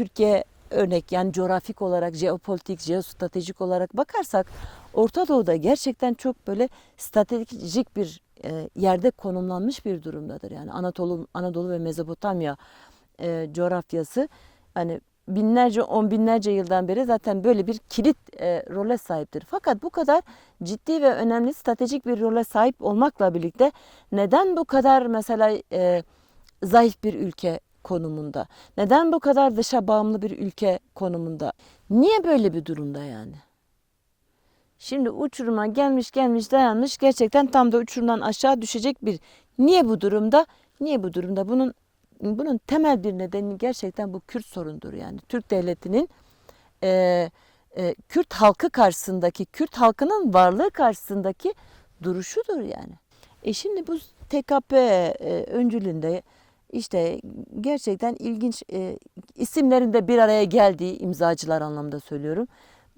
Türkiye örnek yani coğrafik olarak, jeopolitik, jeostratejik olarak bakarsak Orta Doğu'da gerçekten çok böyle stratejik bir e, yerde konumlanmış bir durumdadır. Yani Anadolu, Anadolu ve Mezopotamya e, coğrafyası hani binlerce, on binlerce yıldan beri zaten böyle bir kilit e, role sahiptir. Fakat bu kadar ciddi ve önemli stratejik bir role sahip olmakla birlikte neden bu kadar mesela e, zayıf bir ülke konumunda? Neden bu kadar dışa bağımlı bir ülke konumunda? Niye böyle bir durumda yani? Şimdi uçuruma gelmiş gelmiş dayanmış gerçekten tam da uçurumdan aşağı düşecek bir. Niye bu durumda? Niye bu durumda? Bunun bunun temel bir nedeni gerçekten bu Kürt sorundur yani. Türk devletinin e, e, Kürt halkı karşısındaki, Kürt halkının varlığı karşısındaki duruşudur yani. E şimdi bu TKP e, öncülüğünde işte gerçekten ilginç e, isimlerin de bir araya geldiği imzacılar anlamda söylüyorum.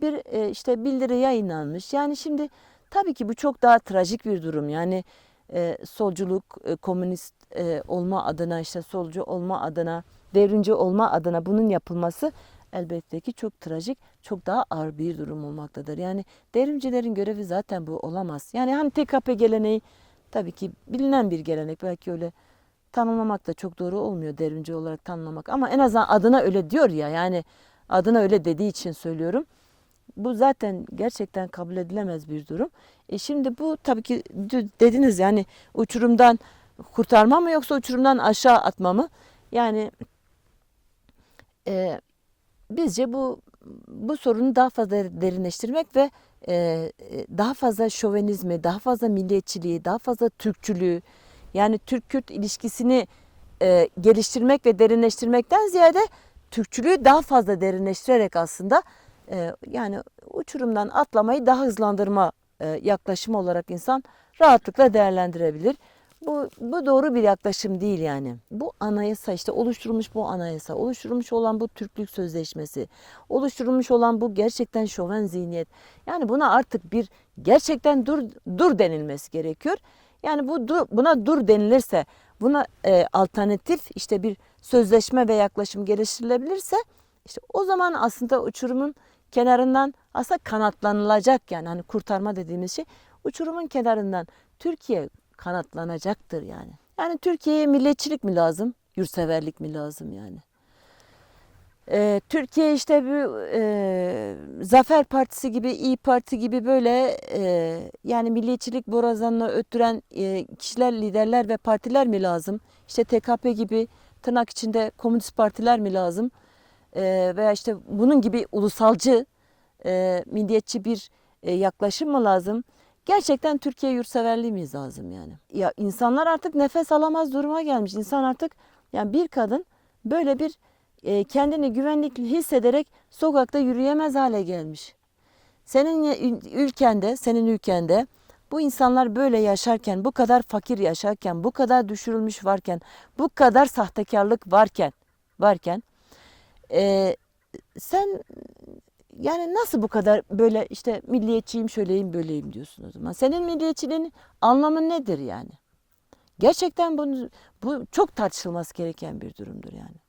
Bir e, işte bildiri yayınlanmış. Yani şimdi tabii ki bu çok daha trajik bir durum. Yani e, solculuk, e, komünist e, olma adına işte solcu olma adına, devrimci olma adına bunun yapılması elbette ki çok trajik, çok daha ağır bir durum olmaktadır. Yani devrimcilerin görevi zaten bu olamaz. Yani hani TKP geleneği tabii ki bilinen bir gelenek. Belki öyle tanımlamak da çok doğru olmuyor devrimci olarak tanımlamak. Ama en azından adına öyle diyor ya yani adına öyle dediği için söylüyorum. Bu zaten gerçekten kabul edilemez bir durum. E şimdi bu tabii ki dediniz yani uçurumdan kurtarma mı yoksa uçurumdan aşağı atma mı? Yani e, bizce bu bu sorunu daha fazla derinleştirmek ve e, e, daha fazla şovenizmi, daha fazla milliyetçiliği, daha fazla Türkçülüğü yani Türk-Kürt ilişkisini e, geliştirmek ve derinleştirmekten ziyade Türkçülüğü daha fazla derinleştirerek aslında e, yani uçurumdan atlamayı daha hızlandırma e, yaklaşımı olarak insan rahatlıkla değerlendirebilir. Bu, bu doğru bir yaklaşım değil yani. Bu anayasa işte oluşturulmuş bu anayasa, oluşturulmuş olan bu Türklük Sözleşmesi, oluşturulmuş olan bu gerçekten şoven zihniyet. Yani buna artık bir gerçekten dur dur denilmesi gerekiyor. Yani bu dur, buna dur denilirse, buna e, alternatif işte bir sözleşme ve yaklaşım geliştirilebilirse işte o zaman aslında uçurumun kenarından aslında kanatlanılacak yani hani kurtarma dediğimiz şey uçurumun kenarından Türkiye kanatlanacaktır yani. Yani Türkiye'ye milliyetçilik mi lazım, yurtseverlik mi lazım yani? Ee, Türkiye işte bu e, Zafer Partisi gibi, İyi Parti gibi böyle e, yani milliyetçilik borazanını öttüren e, kişiler, liderler ve partiler mi lazım? İşte TKP gibi tırnak içinde komünist partiler mi lazım? E, veya işte bunun gibi ulusalcı, e, milliyetçi bir e, yaklaşım mı lazım? Gerçekten Türkiye yurtseverliği miyiz lazım yani? Ya insanlar artık nefes alamaz duruma gelmiş. İnsan artık yani bir kadın böyle bir e, kendini güvenlikli hissederek sokakta yürüyemez hale gelmiş. Senin ülkende, senin ülkende bu insanlar böyle yaşarken, bu kadar fakir yaşarken, bu kadar düşürülmüş varken, bu kadar sahtekarlık varken, varken e, sen yani nasıl bu kadar böyle işte milliyetçiyim, şöyleyim, böyleyim diyorsun o zaman. Senin milliyetçiliğin anlamı nedir yani? Gerçekten bunu, bu çok tartışılması gereken bir durumdur yani.